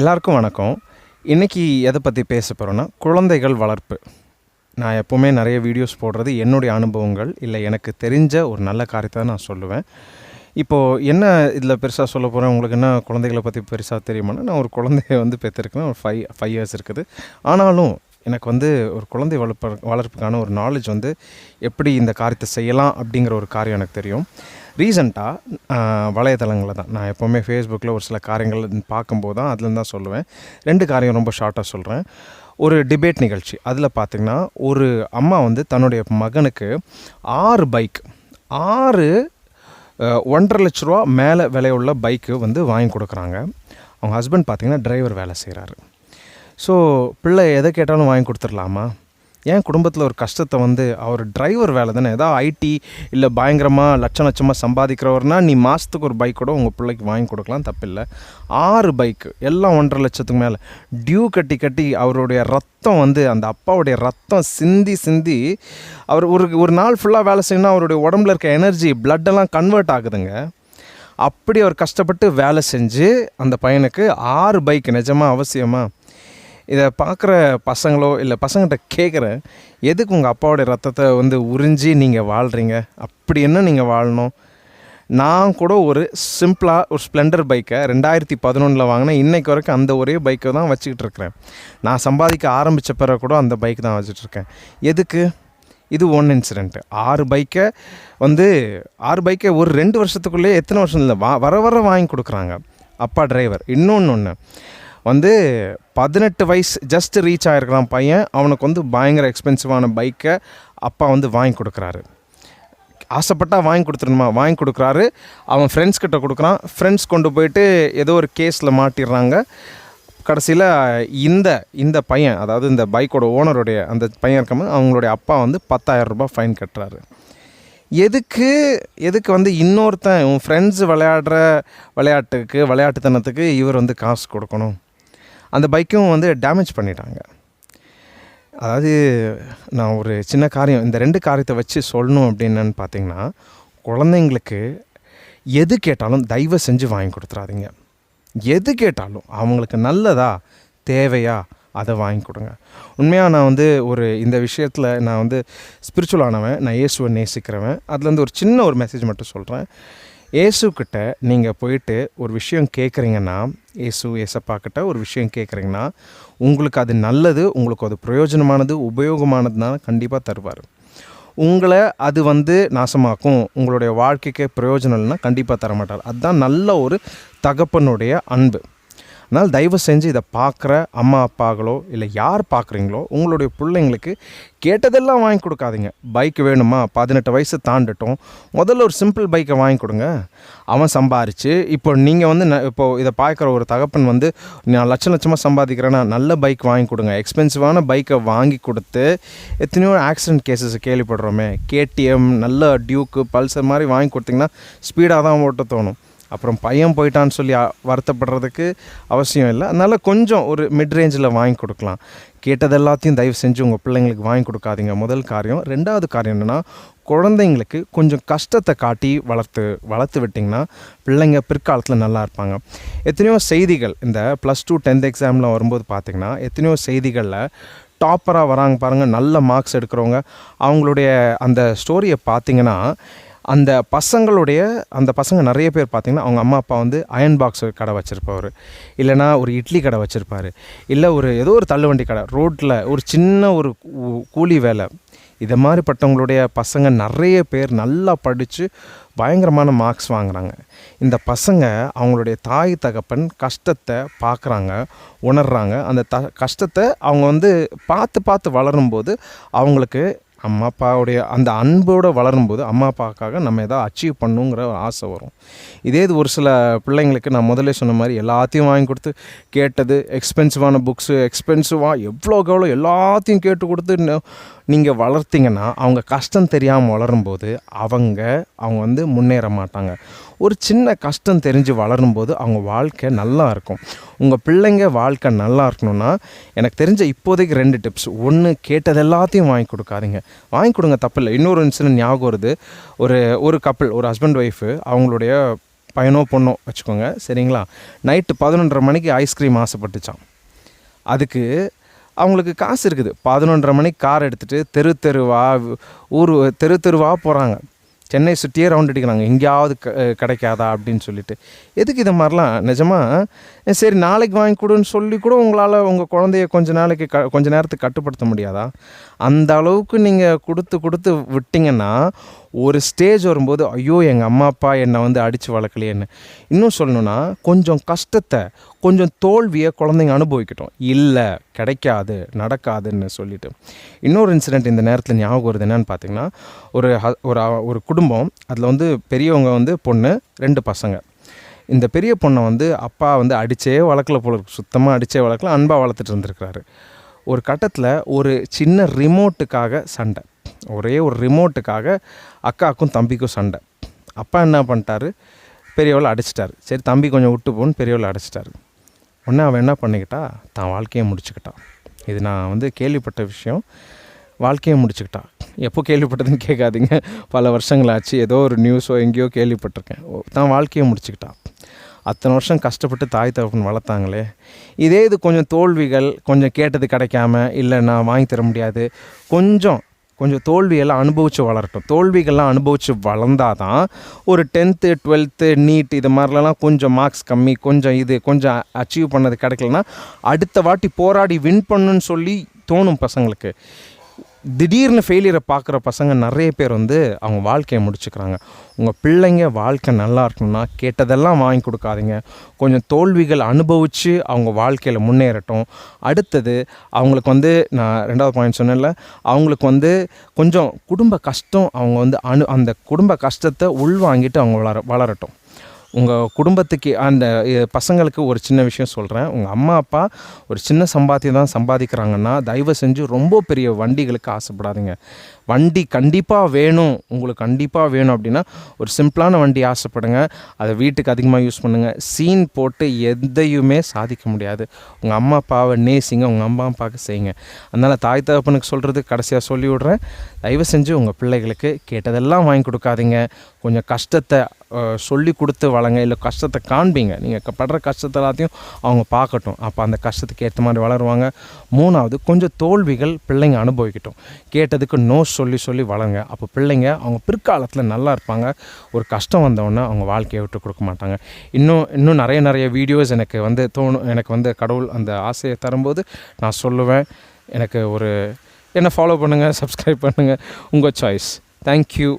எல்லாருக்கும் வணக்கம். இன்றைக்கி எதை பற்றி பேச போகிறோன்னா குழந்தைகள் வளர்ப்பு. நான் எப்போவுமே நிறைய வீடியோஸ் போடுறது என்னுடைய அனுபவங்கள் இல்லை எனக்கு தெரிஞ்ச ஒரு நல்ல காரியத்தை தான் நான் சொல்லுவேன். இப்போது என்ன இதில் பெருசாக சொல்ல போகிறேன் உங்களுக்கு என்ன குழந்தைகளை பற்றி பெருசாக தெரியுமானா நான் ஒரு குழந்தைய வந்து பெற்றிருக்கேன். ஒரு ஃபைவ் ஃபைவ் இயர்ஸ் இருக்குது. ஆனாலும் எனக்கு வந்து ஒரு குழந்தை வளர்ப்பு வளர்ப்புக்கான ஒரு நாலேஜ் வந்து எப்படி இந்த காரியத்தை செய்யலாம் அப்படிங்கிற ஒரு காரியம் எனக்கு தெரியும். ரீசண்டாக வலைத்தளங்களில் தான். நான் எப்போவுமே ஃபேஸ்புக்கில் ஒரு சில காரியங்கள் பார்க்கும்போது தான் அதுலேருந்து தான் சொல்லுவேன். ரெண்டு காரியம் ரொம்ப ஷார்ட்டாக சொல்கிறேன் ஒரு டிபேட் நிகழ்ச்சி. அதில் பார்த்திங்கன்னா ஒரு அம்மா வந்து தன்னுடைய மகனுக்கு ஆறு பைக் ஆறு ஒன்றரை லட்ச ரூபா மேலே விலையுள்ள பைக்கு வந்து வாங்கி கொடுக்குறாங்க. அவங்க ஹஸ்பண்ட் பார்த்திங்கன்னா டிரைவர் வேலை செய்கிறாரு ஸோ பிள்ளை எதை கேட்டாலும் வாங்கி கொடுத்துடலாமா? ஏன் குடும்பத்தில் ஒரு கஷ்டத்தை வந்து அவர் டிரைவர் வேலை தானே. ஏதாவது ஐடி இல்லை பயங்கரமாக லட்சம் லட்சமாக சம்பாதிக்கிறவர்னா நீ மாதத்துக்கு ஒரு பைக் கூட உங்கள் பிள்ளைக்கு வாங்கி கொடுக்கலாம் தப்பில்லை. ஆறு பைக்கு எல்லாம் ஒன்றரை லட்சத்துக்கு மேலே. டியூ கட்டி கட்டி அவருடைய ரத்தம் வந்து அந்த அப்பாவுடைய ரத்தம் சிந்தி சிந்தி அவர் ஒரு ஒரு நாள் ஃபுல்லாக வேலை செய்யணும்னா அவருடைய உடம்புல இருக்க எனர்ஜி எல்லாம் கன்வெர்ட் ஆகுதுங்க. அப்படி அவர் கஷ்டப்பட்டு வேலை செஞ்சு அந்த பையனுக்கு ஆறு பைக் நிஜமாக அவசியமாக இதை பார்க்குற பசங்களோ இல்லை பசங்கள்கிட்ட கேட்குறேன் எதுக்கு உங்கள் அப்பாவோடைய ரத்தத்தை வந்து உறிஞ்சி நீங்கள் வாழ்கிறீங்க அப்படி என்ன நீங்கள் வாழணும்? நான் கூட ஒரு சிம்பிளாக ஒரு ஸ்ப்ளெண்டர் பைக்கை ரெண்டாயிரத்தி பதினொன்றில் வாங்கினேன். இன்றைக்கு வரைக்கும் அந்த ஒரே பைக்கை தான் வச்சுக்கிட்டு இருக்கிறேன். நான் சம்பாதிக்க ஆரம்பித்த பிறகு கூட அந்த பைக் தான் வச்சுட்ருக்கேன் எதுக்கு? இது ஒன் இன்சிடென்ட்டு ஆறு பைக்கை வந்து ஆறு பைக்கை ஒரு ரெண்டு வருஷத்துக்குள்ளேயே எத்தனை வருஷம் இல்லை வா வர வர வாங்கி கொடுக்குறாங்க. அப்பா டிரைவர் இன்னொன்று ஒன்று வந்து பதினெட்டு வயசு ஜஸ்ட் ரீச் ஆகிருக்கிறான் பையன். அவனுக்கு வந்து பயங்கர எக்ஸ்பென்சிவான பைக்கை அப்பா வந்து வாங்கி கொடுக்குறாரு. ஆசைப்பட்டா வாங்கி கொடுத்துருணுமா வாங்கி கொடுக்குறாரு. அவன் ஃப்ரெண்ட்ஸ் கிட்ட கொடுக்குறான். ஃப்ரெண்ட்ஸ் கொண்டு போயிட்டு ஏதோ ஒரு கேஸில் மாட்டிடுறாங்க. கடைசியில் இந்த இந்த பையன் அதாவது இந்த பைக்கோட ஓனருடைய அந்த பையன் இருக்கும்போது அவங்களுடைய அப்பா வந்து 10000 ரூபாய் ஃபைன் கட்டுறாரு. எதுக்கு எதுக்கு வந்து இன்னொருத்தன் உன் ஃப்ரெண்ட்ஸ் விளையாடுற விளையாட்டுக்கு விளையாட்டுத்தனத்துக்கு இவர் வந்து காசு கொடுக்கணும்? அந்த பைக்கும் வந்து டேமேஜ் பண்ணிட்டாங்க. அதாவது நான் ஒரு சின்ன காரியம் இந்த ரெண்டு காரியத்தை வச்சு சொல்லணும் அப்படின்னு பார்த்தீங்கன்னா குழந்தைங்களுக்கு எது கேட்டாலும் தயவு செஞ்சு வாங்கி கொடுத்துறாதீங்க. எது கேட்டாலும் அவங்களுக்கு நல்லதா தேவையா அதை வாங்கி கொடுங்க. உண்மையாக நான் வந்து ஒரு இந்த விஷயத்தில் நான் வந்து ஸ்பிரிச்சுவல் ஆனவன் நான் இயேசுவை நேசிக்கிறவன் அதுலேருந்து ஒரு சின்ன ஒரு மெசேஜ் மட்டும் சொல்கிறேன் இயேசுக்கிட்ட நீங்கள் போயிட்டு ஒரு விஷயம் கேட்குறீங்கன்னா இயேசு ஏசப்பாக்கிட்ட ஒரு விஷயம் கேட்குறீங்கன்னா உங்களுக்கு அது நல்லது உங்களுக்கு அது பிரயோஜனமானது உபயோகமானதுனால கண்டிப்பாக தருவார். உங்களை அது வந்து நாசமாக்கும் உங்களுடைய வாழ்க்கைக்கு பிரயோஜனம் இல்லைன்னா கண்டிப்பாக தரமாட்டார். அதுதான் நல்ல ஒரு தகப்பனுடைய அன்பு. அதனால் தயவு செஞ்சு இதை பார்க்குற அம்மா அப்பாக்களோ இல்லை யார் பார்க்குறீங்களோ உங்களுடைய பிள்ளைங்களுக்கு கேட்டதெல்லாம் வாங்கி கொடுக்காதீங்க. பைக் வேணுமா? பதினெட்டு வயசு தாண்டட்டும். முதல்ல ஒரு சிம்பிள் பைக்கை வாங்கி கொடுங்க. அவன் சம்பாரிச்சு இப்போ நீங்கள் வந்து ந- இப்போது இதை பார்க்குற ஒரு தகப்பன் வந்து நான் லட்சம் லட்சமாக சம்பாதிக்கிறேன்னா நல்ல பைக் வாங்கி கொடுங்க. எக்ஸ்பென்சிவான பைக்கை வாங்கி கொடுத்து எத்தனையோ ஆக்சிடென்ட் கேசஸ் கேள்விப்படுறோமே. கேடிஎம் நல்ல டியூக்கு பல்சர் மாதிரி வாங்கி கொடுத்தீங்கன்னா ஸ்பீடாக தான் ஓட்ட தோணும். அப்புறம் பையன் போயிட்டான்னு சொல்லி வருத்தப்படுறதுக்கு அவசியம் இல்லை. அதனால் கொஞ்சம் ஒரு மிட் ரேஞ்சில் வாங்கி கொடுக்கலாம். கேட்டது எல்லாத்தையும் தயவு செஞ்சு உங்கள் பிள்ளைங்களுக்கு வாங்கி கொடுக்காதீங்க. முதல் காரியம். ரெண்டாவது காரியம் என்னென்னா குழந்தைங்களுக்கு கொஞ்சம் கஷ்டத்தை காட்டி வளர்த்து வளர்த்து விட்டிங்கன்னா பிள்ளைங்க பிற்காலத்தில் நல்லா இருப்பாங்க. எத்தனையோ செய்திகள் இந்த ப்ளஸ் டூ டென்த் எக்ஸாமில் வரும்போது பார்த்திங்கன்னா எத்தனையோ செய்திகளில் டாப்பராக வராங்க பாருங்கள் நல்ல மார்க்ஸ் எடுக்கிறவங்க. அவங்களுடைய அந்த ஸ்டோரியை பார்த்தீங்கன்னா அந்த பசங்களுடைய அந்த பசங்க நிறைய பேர் பார்த்தீங்கன்னா அவங்க அம்மா அப்பா வந்து அயன் பாக்ஸ் கடை வச்சுருப்பார் இல்லைனா ஒரு இட்லி கடை வச்சுருப்பார். இல்லை ஒரு ஏதோ ஒரு தள்ளுவண்டி கடை. ரோட்டில் ஒரு சின்ன ஒரு கூலி வேலை. இதை மாதிரிப்பட்டவங்களுடைய பசங்க நிறைய பேர் நல்லா படித்து பயங்கரமான மார்க்ஸ் வாங்குறாங்க. இந்த பசங்க அவங்களுடைய தாய் தகப்பன் கஷ்டத்தை பார்க்குறாங்க உணர்கிறாங்க அந்த த கஷ்டத்தை அவங்க வந்து பார்த்து பார்த்து வளரும்போது அவங்களுக்கு அம்மா அப்பாவுடைய அந்த அன்போடு வளரும்போது அம்மா அப்பாவுக்காக நம்ம எதாவது அச்சீவ் பண்ணுங்கிற ஒரு ஆசை வரும். இதே இது ஒரு சில பிள்ளைங்களுக்கு நான் முதல்ல சொன்ன மாதிரி எல்லாத்தையும் வாங்கி கொடுத்து கேட்டது எக்ஸ்பென்சிவான புக்ஸு எக்ஸ்பென்சிவாக எவ்வளோக்கு எவ்வளோ எல்லாத்தையும் கேட்டு கொடுத்து நீங்கள் வளர்த்தீங்கன்னா அவங்க கஷ்டம் தெரியாமல் வளரும்போது அவங்க அவங்க வந்து முன்னேற மாட்டாங்க. ஒரு சின்ன கஷ்டம் தெரிஞ்சு வளரும்போது அவங்க வாழ்க்கை நல்லா இருக்கும். உங்கள் பிள்ளைங்க வாழ்க்கை நல்லா இருக்கணும்னா எனக்கு தெரிஞ்ச இப்போதைக்கு ரெண்டு டிப்ஸ் ஒன்று கேட்டது எல்லாத்தையும் வாங்கி கொடுக்காதீங்க. வாங்கி கொடுங்க தப்பில்லை. இன்னொரு இன்சிடென்ட் ஞாபகம் வருது. ஒரு ஒரு கப்பிள் ஒரு ஹஸ்பண்ட் ஒய்ஃபு அவங்களுடைய பையனோ பொண்ணோ வச்சுக்கோங்க. சரிங்களா? நைட்டு பதினொன்றரை மணிக்கு ஐஸ்கிரீம் ஆசைப்பட்டுச்சான் அதுக்கு அவங்களுக்கு காசு இருக்குது. பதினொன்றரை மணிக்கு கார் எடுத்துகிட்டு தெரு தெருவா ஊர் தெரு தெருவாக போகிறாங்க சென்னை சுற்றியே ரவுண்ட் அடிக்கிறாங்க. எங்கேயாவது க கிடைக்காதா அப்படின்னு சொல்லிட்டு. எதுக்கு இது மாதிரிலாம்? நிஜமாக சரி நாளைக்கு வாங்கி கொடுன்னு சொல்லி கூட உங்களால் உங்கள் குழந்தைய கொஞ்ச நாளைக்கு க கொஞ்ச நேரத்துக்கு கட்டுப்படுத்த முடியாதா? அந்த அளவுக்கு நீங்கள் கொடுத்து கொடுத்து விட்டிங்கன்னா ஒரு ஸ்டேஜ் வரும்போது ஐயோ எங்கள் அம்மா அப்பா என்னை வந்து அடித்து வளர்க்கலையேன்னு. இன்னும் சொல்லணுன்னா கொஞ்சம் கஷ்டத்தை கொஞ்சம் தோல்வியை குழந்தைங்க அனுபவிக்கட்டும். இல்லை கிடைக்காது நடக்காதுன்னு சொல்லிட்டு. இன்னொரு இன்சிடெண்ட் இந்த நேரத்தில் ஞாபகம் வருது என்னன்னு பார்த்தீங்கன்னா ஒரு ஹ- ஒரு ஒரு குடும்பம் அதில் வந்து பெரியவங்க வந்து பொண்ணு ரெண்டு பசங்க. இந்த பெரிய பொண்ணை வந்து அப்பா வந்து அடித்தே வளர்க்கல போல சுத்தமாக அடித்தே வளர்க்கல அன்பாக வளர்த்துட்டு இருந்திருக்கிறாரு. ஒரு கட்டத்தில் ஒரு சின்ன ரிமோட்டுக்காக சண்டை. ஒரே ஒரு ரிமோட்டுக்காக அக்காவுக்கும் தம்பிக்கும் சண்டை. அப்பா என்ன பண்ணிட்டாரு? பெரியவளை அடிச்சிட்டாரு. சரி தம்பி கொஞ்சம் விட்டு போன்னு பெரியவளை அடிச்சிட்டாரு. உடனே அவன் என்ன பண்ணிக்கிட்டா? தான் வாழ்க்கையை முடிச்சுக்கிட்டான் இது நான் வந்து கேள்விப்பட்ட விஷயம். வாழ்க்கையை முடிச்சுக்கிட்டா. எப்போ கேள்விப்பட்டதுன்னு கேட்காதீங்க. பல வருஷங்கள் ஆச்சு ஏதோ ஒரு நியூஸோ எங்கேயோ கேள்விப்பட்டிருக்கேன். தான் வாழ்க்கையை முடிச்சுக்கிட்டா. அத்தனை வருஷம் கஷ்டப்பட்டு தாய் தகப்பன் வளர்த்தாங்களே. இதே இது கொஞ்சம் தோல்விகள் கொஞ்சம் கேட்டது கிடைக்காம இல்லை நான் வாங்கி தர முடியாது. கொஞ்சம் கொஞ்சம் தோல்வியெல்லாம் அனுபவித்து வளரட்டும். தோல்விகள்லாம் அனுபவித்து வளர்ந்தாதான் ஒரு டென்த்து டுவெல்த்து நீட் இது மாதிரிலாம் கொஞ்சம் மார்க்ஸ் கம்மி கொஞ்சம் இது கொஞ்சம் அச்சீவ் பண்ணது கிடைக்கலன்னா அடுத்த வாட்டி போராடி வின் பண்ணுன்னு சொல்லி தோணும் பசங்களுக்கு. திடீர்னு ஃபெயிலியரை பார்க்குற பசங்க நிறைய பேர் வந்து அவங்க வாழ்க்கையை முடிச்சுக்கிறாங்க. உங்கள் பிள்ளைங்க வாழ்க்கை நல்லா இருக்கணும்னா கேட்டதெல்லாம் வாங்கி கொடுக்காதீங்க. கொஞ்சம் தோல்விகள் அனுபவித்து அவங்க வாழ்க்கையில் முன்னேறட்டும். அடுத்தது அவங்களுக்கு வந்து நான் ரெண்டாவது பாயிண்ட் சொன்னேன்ல அவங்களுக்கு வந்து கொஞ்சம் குடும்ப கஷ்டம் அவங்க வந்து அனு அந்த குடும்ப கஷ்டத்தை உள்வாங்கிட்டு அவங்க வளர வளரட்டும். உங்கள் குடும்பத்துக்கு அந்த பசங்களுக்கு ஒரு சின்ன விஷயம் சொல்கிறேன் உங்கள் அம்மா அப்பா ஒரு சின்ன சம்பாத்தியம் தான் சம்பாதிக்கிறாங்கன்னா தயவு செஞ்சு ரொம்ப பெரிய வண்டிகளுக்கு ஆசைப்படாதீங்க. வண்டி கண்டிப்பாக வேணும். உங்களுக்கு கண்டிப்பாக வேணும் அப்படின்னா ஒரு சிம்பிளான வண்டி ஆசைப்படுங்க. அதை வீட்டுக்கு அதிகமாக யூஸ் பண்ணுங்கள் சீன் போட்டு எதையுமே சாதிக்க முடியாது. உங்கள் அம்மா அப்பாவை நேசிங்க. உங்கள் அம்மா அப்பாவுக்கு செய்யுங்க. அதனால் தாய் தகப்பனுக்கு சொல்கிறது கடைசியாக சொல்லி விட்றேன். தயவு செஞ்சு உங்கள் பிள்ளைகளுக்கு கேட்டதெல்லாம் வாங்கி கொடுக்காதீங்க. கொஞ்சம் கஷ்டத்தை சொல்லி கொடுத்து வளங்க. இல்லை கஷ்டத்தை காண்பீங்க. நீங்கள் படுற கஷ்டத்தை எல்லாத்தையும் அவங்க பார்க்கட்டும். அப்போ அந்த கஷ்டத்துக்கு ஏற்ற மாதிரி வளருவாங்க. மூணாவது கொஞ்சம் தோல்விகள் பிள்ளைங்க அனுபவிக்கட்டும். கேட்டதுக்கு நோ சொல்லி சொல்லி வளருங்க. அப்போ பிள்ளைங்க அவங்க பிற்காலத்தில் நல்லா இருப்பாங்க. ஒரு கஷ்டம் வந்தவொடனே அவங்க வாழ்க்கையை விட்டு கொடுக்க மாட்டாங்க. இன்னும் இன்னும் நிறைய நிறைய வீடியோஸ் எனக்கு வந்து தோணும் எனக்கு வந்து கடவுள் அந்த ஆசையை தரும்போது நான் சொல்லுவேன். எனக்கு ஒரு என்னை ஃபாலோ பண்ணுங்கள் சப்ஸ்கிரைப் பண்ணுங்கள் உங்கள் சாய்ஸ் தேங்க்யூ